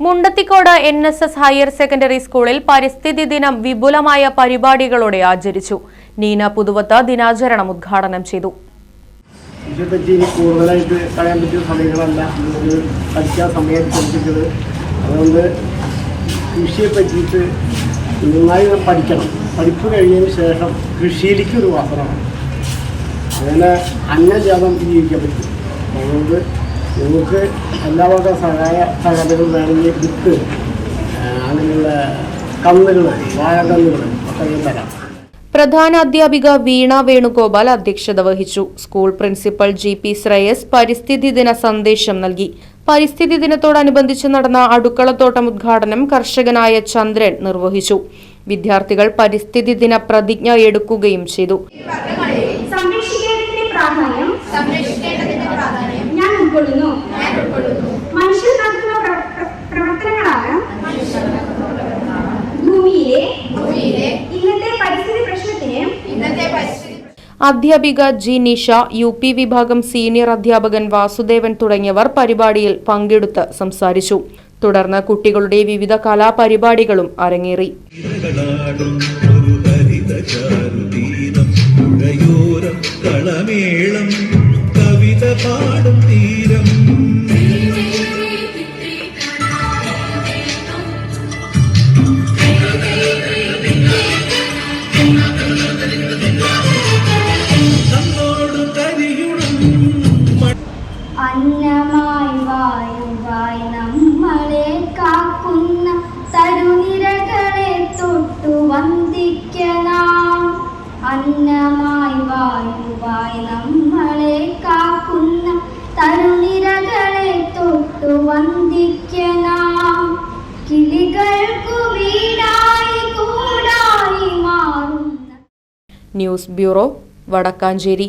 Mundathikode N S S higher secondary സ്കൂളിൽ പരിസ്ഥിതി ദിനം വിപുലമായ പരിപാടികളോടെ ആചരിച്ചു. നീന പുതുവത്ത് ദിനാചരണം ഉദ്ഘാടനം ചെയ്തു. സമയങ്ങളല്ല. അതുകൊണ്ട് നന്നായി പഠിക്കണം. പഠിപ്പ് കഴിഞ്ഞതിന് ശേഷം കൃഷിയിലേക്ക് ഒരു വാസനമാണ് അങ്ങനെ അന്നജാതം ജീവിക്കാൻ പറ്റും. അതുകൊണ്ട് നിങ്ങൾക്ക് എല്ലാ വക സഹായ സഹകരണങ്ങളും വേണമെങ്കിൽ വിത്ത് അങ്ങനെയുള്ള കന്നുകൾ വാഴക്കന്നുകൾ ഒക്കെ തരാം. പ്രധാന അധ്യാപിക വീണ വേണുഗോപാൽ അധ്യക്ഷത വഹിച്ചു. School principal G P Shreyas പരിസ്ഥിതി ദിന സന്ദേശം നൽകി. പരിസ്ഥിതി ദിനത്തോടനുബന്ധിച്ച് നടന്ന അടുക്കളത്തോട്ടം ഉദ്ഘാടനം കർഷകനായ ചന്ദ്രൻ നിർവഹിച്ചു. വിദ്യാർത്ഥികൾ പരിസ്ഥിതി ദിന പ്രതിജ്ഞ എടുക്കുകയും ചെയ്തു. സംരക്ഷിക്കേണ്ടതിന്റെ പ്രാധാന്യം സംരക്ഷിക്കേണ്ടതിന്റെ പ്രാധാന്യം ഉൾക്കൊള്ളുന്നു മനുഷ്യർ നടത്തുന്ന പ്ര- പ്ര- പ്രവർത്തനങ്ങളാണ് ഭൂമിയിലെ ഇന്നത്തെ പരിസ്ഥിതി പ്രശ്നത്തിന് ഇന്നത്തെ അധ്യാപിക ജി നിഷ യു പി വിഭാഗം സീനിയർ അധ്യാപകൻ വാസുദേവൻ തുടങ്ങിയവർ പരിപാടിയിൽ പങ്കെടുത്ത് സംസാരിച്ചു. തുടർന്ന് കുട്ടികളുടെ വിവിധ കലാപരിപാടികളും അരങ്ങേറി. കളമേളം. അന്നമായി വായുവായി നമ്മളെ കാക്കുന്ന തരുനിരകളെ തൊട്ടു വന്ദിക്കണം അന്നമായി വായുവായി നമ്മളെ കാക്കുന്ന തരുനിരകളെ തൊട്ടു വന്ദിക്കണം കിളികൾക്കു വീടായി കൂടായി മാറുന്ന ന്യൂസ് ബ്യൂറോ വടക്കാഞ്ചേരി.